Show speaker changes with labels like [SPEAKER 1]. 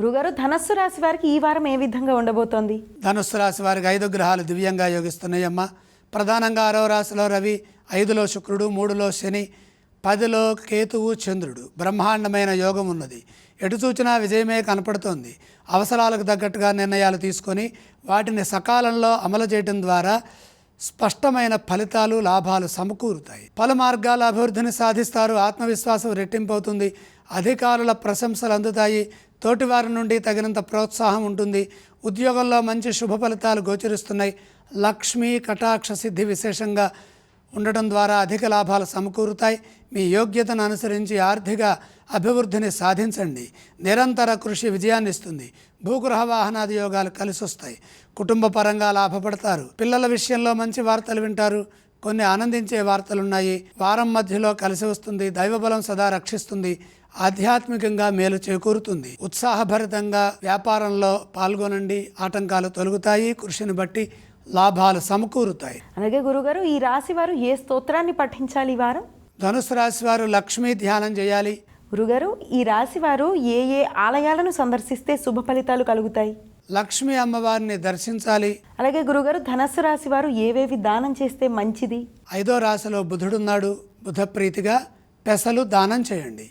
[SPEAKER 1] గురుగారు ధనస్సు రాశి వారికి ఈ వారం ఏ విధంగా ఉండబోతోంది?
[SPEAKER 2] ధనుస్సు రాశి వారికి ఐదు గ్రహాలు దివ్యంగా యోగిస్తున్నాయమ్మ. ప్రధానంగా ఆరో రాశిలో రవి ఐదులో శుక్రుడు మూడులో శని పదిలో కేతువు చంద్రుడు. బ్రహ్మాండమైన యోగం ఉన్నది. ఎటు చూచినా విజయమే కనపడుతోంది. అవసరాలకు తగ్గట్టుగా నిర్ణయాలు తీసుకొని వాటిని సకాలంలో అమలు చేయడం ద్వారా స్పష్టమైన ఫలితాలు లాభాలు సమకూరుతాయి. పలు మార్గాల అభివృద్ధిని సాధిస్తారు. ఆత్మవిశ్వాసం రెట్టింపవుతుంది. అధికారుల ప్రశంసలు అందుతాయి. తోటివారి నుండి తగినంత ప్రోత్సాహం ఉంటుంది. ఉద్యోగంలో మంచి శుభ ఫలితాలు గోచరిస్తున్నాయి. లక్ష్మీ కటాక్ష సిద్ధి విశేషంగా ఉండటం ద్వారా అధిక లాభాలు సమకూరుతాయి. మీ యోగ్యతను అనుసరించి ఆర్థిక అభివృద్ధిని సాధించండి. నిరంతర కృషి విజయాన్ని ఇస్తుంది. భూగృహ వాహనాది యోగాలు కలిసి వస్తాయి కుటుంబ పరంగా లాభపడతారు. పిల్లల విషయంలో మంచి వార్తలు వింటారు. కొన్ని ఆనందించే వార్తలున్నాయి. వారం మధ్యలో కలిసి వస్తుంది. దైవబలం సదా రక్షిస్తుంది. ఆధ్యాత్మికంగా మేలు చేకూరుతుంది. ఉత్సాహభరితంగా వ్యాపారంలో పాల్గొనండి. ఆటంకాలు తొలగుతాయి. కృషిని బట్టి లాభాలు సమకూరుతాయి.
[SPEAKER 1] అలాగే గురుగారు ఈ రాశి వారు ఏ స్తోత్రాన్ని పఠించాలి వారం?
[SPEAKER 2] ధనుసు రాశి వారు లక్ష్మీ ధ్యానం చేయాలి.
[SPEAKER 1] గురుగారు ఈ రాశి వారు ఏ ఏ ఆలయాలను సందర్శిస్తే శుభ ఫలితాలు కలుగుతాయి?
[SPEAKER 2] లక్ష్మీ అమ్మవారిని దర్శించాలి.
[SPEAKER 1] అలాగే గురుగారు ధనస్సు రాశి వారు ఏవేవి దానం చేస్తే మంచిది?
[SPEAKER 2] ఐదో రాశిలో బుధుడున్నాడు. బుధ ప్రీతిగా పెసలు దానం చేయండి.